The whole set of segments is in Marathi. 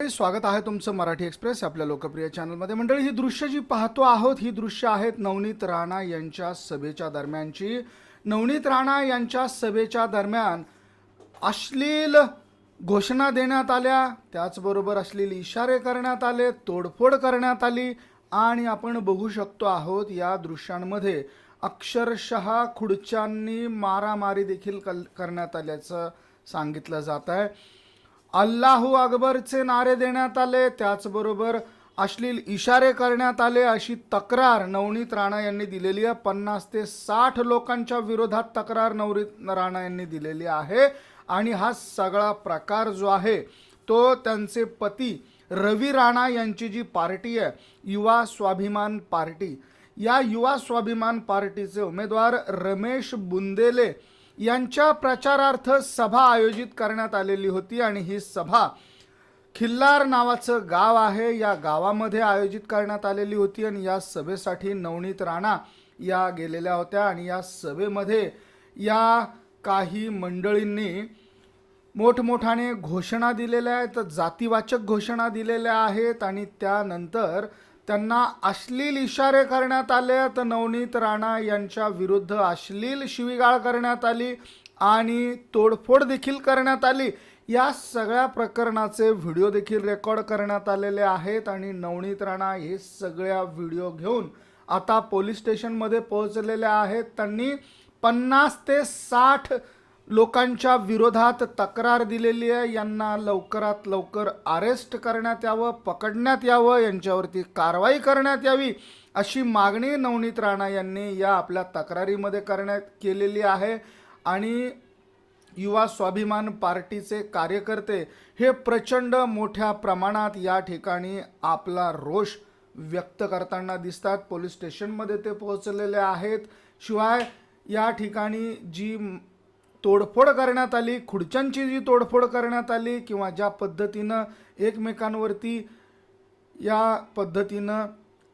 स्वागत आहे तुमचं मराठी एक्सप्रेस आपल्या लोकप्रिय चॅनलमध्ये. मंडळी ही दृश्य जी पाहतो आहोत ही दृश्य आहेत नवनीत राणा यांच्या सभेच्या दरम्यानची. नवनीत राणा यांच्या सभेच्या दरम्यान अश्लील घोषणा देण्यात आल्या. त्याचबरोबर अश्लील इशारे करण्यात आले तोडफोड करण्यात आली आणि आपण बघू शकतो आहोत या दृश्यांमध्ये अक्षरशः खुर्च्यांनी मारामारी देखील कल करण्यात आल्याचं सांगितलं जात आहे अल्लाहू अकबरचे नारे देण्यात आले. त्याचबरोबर अश्लील इशारे करण्यात आले अशी तक्रार नवनीत राणा यांनी दिलेली आहे. पन्नास ते साठ लोकांच्या विरोधात तक्रार नवनीत राणा यांनी दिलेली आहे. आणि हा सगळा प्रकार जो आहे तो त्यांचे पती रवी राणा यांची जी पार्टी आहे युवा स्वाभिमान पार्टी. या युवा स्वाभिमान पार्टीचे उमेदवार रमेश बुंदेले यांच्या प्रचारार्थ सभा आयोजित करण्यात आलेली होती आणि ही सभा खिल्लार नावाचं गाव आहे. या गावामध्ये आयोजित करण्यात आलेली होती आणि या सभेसाठी नवनीत राणा या गेलेल्या होत्या आणि या सभेमध्ये या काही मंडळींनी मोठमोठाने घोषणा दिलेल्या आहेत. जातीवाचक घोषणा दिलेल्या आहेत आणि त्यानंतर त्यांना अश्लील इशारे करण्यात आले तर नवनीत राणा यांच्या विरुद्ध अश्लील शिवीगाळ करण्यात आली आणि तोडफोड देखील करण्यात आली. या सगळ्या प्रकरणाचे व्हिडिओ देखील रेकॉर्ड करण्यात आलेले आहेत आणि नवनीत राणा हे सगळ्या व्हिडिओ घेऊन आता पोलीस स्टेशनमध्ये पोहोचलेले आहेत. त्यांनी पन्नास ते साठ लोकांच्या विरोधात तक्रार दिलेली आहे. यांना लवकरात लवकर अरेस्ट करण्यात यावं पकडण्यात यावं यांच्यावरती कारवाई करण्यात यावी अशी मागणी नवनीत राणा यांनी या आपल्या तक्रारीमध्ये करण्यात केलेली आहे. आणि युवा स्वाभिमान पार्टीचे कार्यकर्ते हे प्रचंड मोठ्या प्रमाणात या ठिकाणी आपला रोष व्यक्त करताना दिसतात. पोलीस स्टेशनमध्ये ते पोहोचलेले आहेत. शिवाय या ठिकाणी जी तोडफोड करण्यात आली खुर्च्यांची जी तोडफोड करण्यात आली किंवा ज्या पद्धतीनं एकमेकांवरती या पद्धतीनं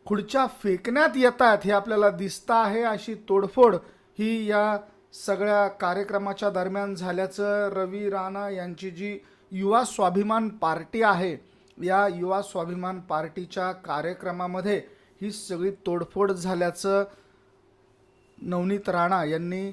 खुर्च्या फेकण्यात येतात हे आपल्याला दिसतं आहे अशी तोडफोड ही या सगळ्या कार्यक्रमाच्या दरम्यान झाल्याचं रवी राणा यांची जी युवा स्वाभिमान पार्टी आहे या युवा स्वाभिमान पार्टीच्या कार्यक्रमामध्ये ही सगळी तोडफोड झाल्याचं नवनीत राणा यांनी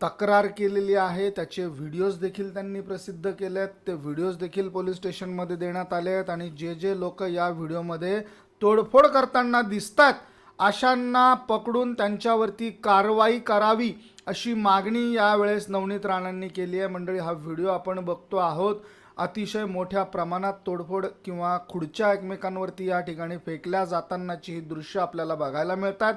तक्रार केलेली आहे. त्याचे व्हिडिओज देखील त्यांनी प्रसिद्ध केले आहेत ते व्हिडिओज देखील पोलीस स्टेशनमध्ये देण्यात आले आहेत आणि जे जे लोक या व्हिडिओमध्ये तोडफोड करताना दिसतात अशांना पकडून त्यांच्यावरती कारवाई करावी अशी मागणी यावेळेस नवनीत राणांनी केली आहे. मंडळी हा व्हिडिओ आपण बघतो आहोत. अतिशय मोठ्या प्रमाणात तोडफोड किंवा खुर्च्या एकमेकांवरती या ठिकाणी फेकल्या जातानाची ही दृश्य आपल्याला बघायला मिळतात.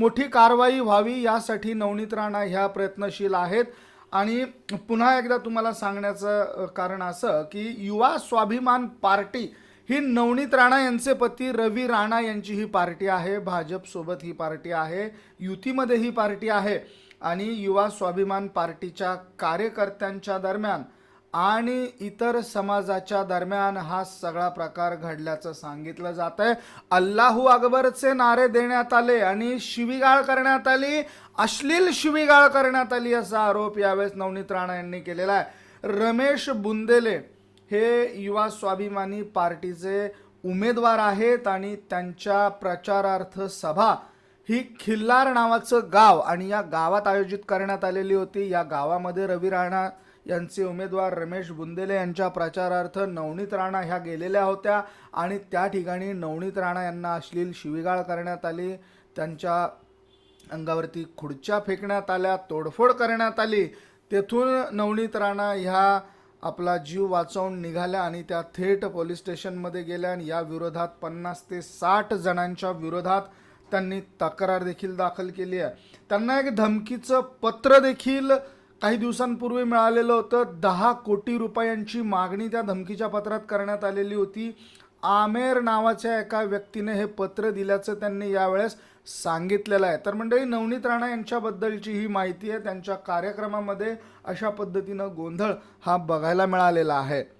मोठी कारवाई व्हावी यासाठी नवनीत राणा ह्या प्रयत्नशील आहेत. आणि पुन्हा एकदा तुम्हाला सांगण्याचं कारण असं की युवा स्वाभिमान पार्टी ही नवनीत राणा यांचे पती रवी राणा यांची ही पार्टी आहे. भाजपसोबत ही पार्टी आहे. युतीमध्ये ही पार्टी आहे. आणि युवा स्वाभिमान पार्टीच्या कार्यकर्त्यांच्या दरम्यान आणि इतर समाजाच्या दरम्यान हा सगळा प्रकार घडल्याचं सांगितलं जात आहे अल्लाहू अकबरचे नारे देण्यात आले आणि शिवीगाळ करण्यात आली. अश्लील शिवीगाळ करण्यात आली असा आरोप यावेळेस नवनीत राणा यांनी केलेला आहे. रमेश बुंदेले हे युवा स्वाभिमानी पार्टीचे उमेदवार आहेत आणि त्यांच्या प्रचारार्थ सभा ही खिल्लार नावाचं गाव आणि या गावात आयोजित करण्यात आलेली होती. या गावामध्ये रवी राणा यांचे उमेदवार रमेश बुंदेले यांच्या प्रचारार्थ नवनीत राणा ह्या गेलेल्या होत्या आणि त्या ठिकाणी नवनीत राणा यांना अश्लील शिवीगाळ करण्यात आली. त्यांच्या अंगावरती खुर्च्या फेकण्यात आल्या तोडफोड करण्यात आली. तेथून नवनीत राणा ह्या आपला जीव वाचवून निघाल्या आणि त्या थेट पोलीस स्टेशनमध्ये गेल्या आणि या विरोधात पन्नास ते साठ जणांच्या विरोधात त्यांनी तक्रार देखील दाखल केली आहे. त्यांना एक धमकीचं पत्र देखील काही दिवसांपूर्वी मिळालेलं होतं. दहा कोटी रुपयांची मागणी त्या धमकीच्या पत्रात करण्यात आलेली होती. आमेर नावाच्या एका व्यक्तीने हे पत्र दिल्याचं त्यांनी यावेळेस सांगितलेलं आहे. तर मंडळी नवनीत राणा यांच्याबद्दलची ही माहिती आहे. त्यांच्या कार्यक्रमामध्ये अशा पद्धतीनं गोंधळ हा बघायला मिळालेला आहे.